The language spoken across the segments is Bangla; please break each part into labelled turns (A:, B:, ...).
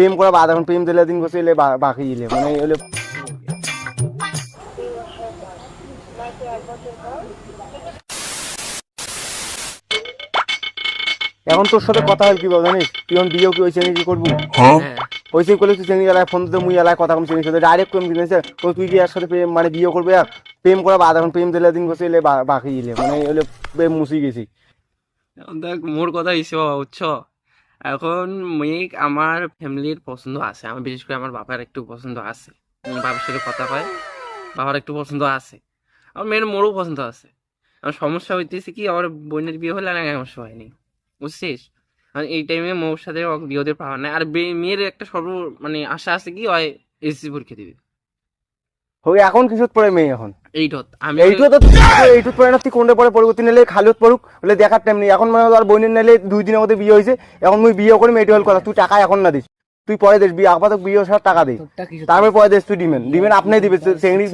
A: প্রেম করা বাদ এখন প্রেম দিলে দিন বসে এলে বাকি ইলে মানে এলে এখন তোর সাথে কথা হয় কি বল জানিস? তুই এখন বিয়েও কি ওই চেনি কি করব?
B: হ্যাঁ।
A: ওই চেনি করলে তুই চেনি এলাকায় ফোন দিতে মুই এলাকায় কথা কম চেনি সাথে ডাইরেক্ট প্রেম দিনেছে তো তুই কি এর সাথে প্রেম মানে বিয়ে করবে আর প্রেম করা বাদ এখন প্রেম দিলে দিন বসে এলে বাকি ইলে মানে এলে প্রেম মুসি গেছি।
B: এখন দেখ মোর কথা হিসেবে বুঝছ? এখন মেয়ে আমার ফ্যামিলির পছন্দ আছে। আমার বিশেষ করে আমার বাবার একটু পছন্দ আছে। বাবার সাথে কথা হয়, বাবার একটু পছন্দ আছে। আমার মেয়ের মোরও পছন্দ আছে। আমার সমস্যা হইতেছে কি, আমার বোনের বিয়ে হলে আর সমস্যা হয়নি। বুঝছিস? আর এই টাইমে মোর সাথে ওকে বিয়ে হতে পাওয়া নাই আর মেয়ের একটা সর্ব মানে আশা আছে কি হয় এসি পরীক্ষা দিবে।
A: হোক এখন কিছু পরে মেয়ে এখন।
B: এইটত আমি
A: এইটু তো এইটুত পরে না তুই কোনটা পরে পরবর্তী নেলে খালিত পড়ুক বলে দেখার টাইম নেই। এখন মানে আর বোনের নেলে দুই দিনের মধ্যে বিয়ে হয়েছে এখন মুই বিয়ে করি মেয়েটি হল কথা। তুই টাকা এখন না দিস তুই পরে দিস বিয়ে আপাতত বিয়ে হওয়ার টাকা দিস তারপরে পরে দিস তুই ডিমেন ডিমেন আপনি দিবে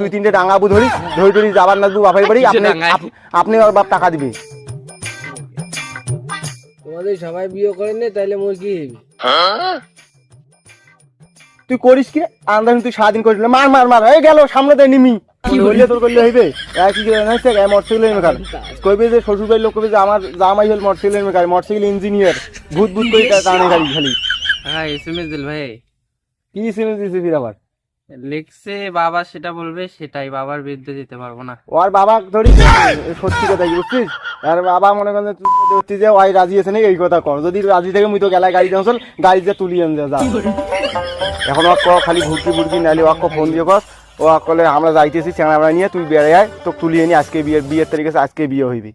A: দুই তিনটে ডাঙ্গাবু ধরি ধরি ধরি যাবার না দু বাপের বাড়ি আপনি
B: ডাঙ্গায়?
A: আপনি আর বাপ টাকা দিবে।
C: তোমাদের সবাই বিয়ে করেন নি তাইলে মোর কি
A: তুই করিস কি? আন্দাজ তুই সারাদিন করিস মার মার মার এই গেল সামনে দেয় নিমি। কি বললে? তোর করলে হইবে? এক কি নাইছে মোটরসাইকেল মেকার কইবে যে শ্বশুর বাড়ির লোক কইবে যে আমার জামাই হল মোটরসাইকেল মেকার মোটরসাইকেল ইঞ্জিনিয়ার ভূত ভূত করে টানে গাড়ি খালি
B: হ্যাঁ দিল ভাই।
A: কি সিনে দিছে ফির আবার?
B: লিখছে বাবা সেটা বলবে সেটাই। বাবার বিরুদ্ধে যেতে পারব না।
A: ওর বাবা ধরি সত্যি কথা বুঝছিস? আর বাবা মনে করেন তুই যে ওই রাজি আছে নাকি এই কথা কর। যদি রাজি থেকে মুই তো গেলাই গাড়ি যাও চল গাড়ি যে তুলি আন যা। এখন ওক ক খালি ঘুরকি ঘুরকি নাইলে ওক ফোন দিয়ে কস ও কলে আমরা যাইতেছি চ্যাংড়া নিয়ে তুই বেড়ে আয় তো তুলিয়ে নি আজকে বিয়ের বিয়ের তারিখে আছে, আজকে বিয়ে হইবি।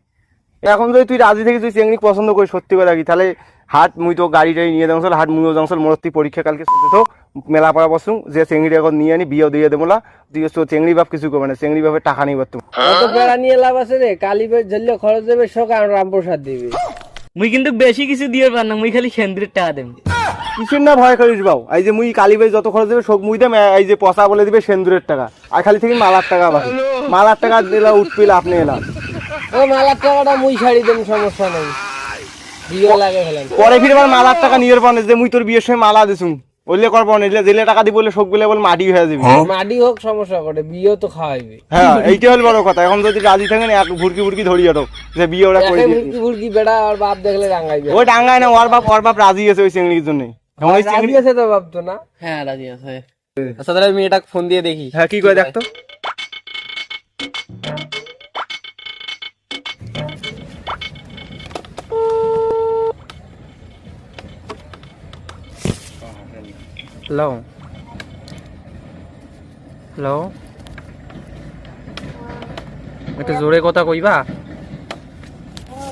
A: এখন যদি তুই রাজি থেকে তুই চেংড়ি পছন্দ করিস সত্যি কথা কি? তাহলে হাট মুই তো গাড়ি টাড়ি নিয়ে যাও হাট মুইও যাও মোর তুই পরীক্ষা কালকে তো মেলা পড়া বসুন যে চেংড়ি এখন নিয়ে আনি বিয়েও দিয়ে দেবো না তুই তো চেংড়ি বাপ কিছু করবে না চেংড়ি বাপের টাকা নেই তুমি
C: অত বেড়া নিয়ে লাভ আছে রে কালী বের ঝরলে খরচ দেবে সকাল রামপ্রসাদ দিবে।
D: মুই কিন্তু বেশি কিছু দিয়ে পার না মুই খালি সেন্দ্রের টাকা দেব।
A: কিসের না ভয় করিস বাবু? এই যে মুই কালী ভাই যত খরচ দেবে সব মুই দেম এই যে পচা বলে দিবে সেন্দুরের টাকা। আর খালি থেকে মালার টাকা বাকি। মালার টাকা দিলা উঠপিল আপনি এলাম।
C: ও মালার টাকাটা মুই ছাড়ি দেব সমস্যা নেই। বিয়ে
A: পরে ফিরে আবার মালার টাকা নিয়ে পানে যে মুই তোর বিয়ের সময় মালা দিছুম। বললে করব না দিলে দিলে টাকা দিব বলে সব গুলে বলে মাটি হয়ে যাবে।
C: মাটি হোক সমস্যা করে বিয়েও তো খাওয়াইবে।
A: হ্যাঁ এইটা হল বড় কথা। এখন যদি রাজি থাকেন এক ভুরকি ভুরকি ধরি আটো যে বিয়ে ওরা করে
C: মুরগি মুরগি বেড়া আর বাপ দেখলে রাঙাইবে।
A: ওই ডাঙ্গায় না ওর বাপ ওর বাপ রাজি আছে ওই চিংড়ির জন্য। এখন ওই চিংড়ি
C: রাজি আছে তো ভাবতো না?
D: হ্যাঁ রাজি আছে।
B: আচ্ছা তাহলে মেয়েটা ফোন দিয়ে দেখি।
A: হ্যাঁ কি করে দেখতো?
B: হ্যালো হ্যালো একটু জোরে কথা কইবা? হ্যাঁ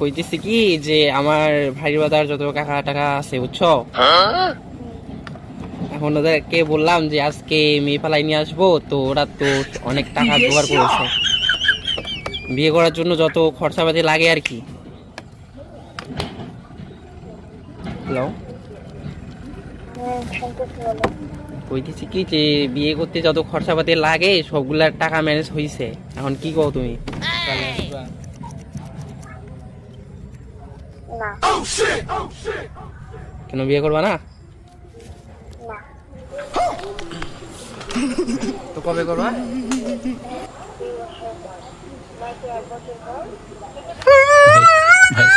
B: কইতেছি কি যে আমার ভাই বাদার যত কাকা টাকা আছে বুঝছ? এখন ওদেরকে বললাম যে আজকে মেয়ে পালাই নিয়ে আসব তো ওরা তো অনেক টাকা জোগাড় করেছে। বিয়ে করার জন্য যত খরচাপাতি লাগে আর কি। হ্যালো কইতেছি কি যে বিয়ে করতে যত খরচাপাতি লাগে সবগুলার টাকা ম্যানেজ হইছে। এখন কি কও তুমি? কেন বিয়ে করবা না? তো কবে করবা?
E: ভাই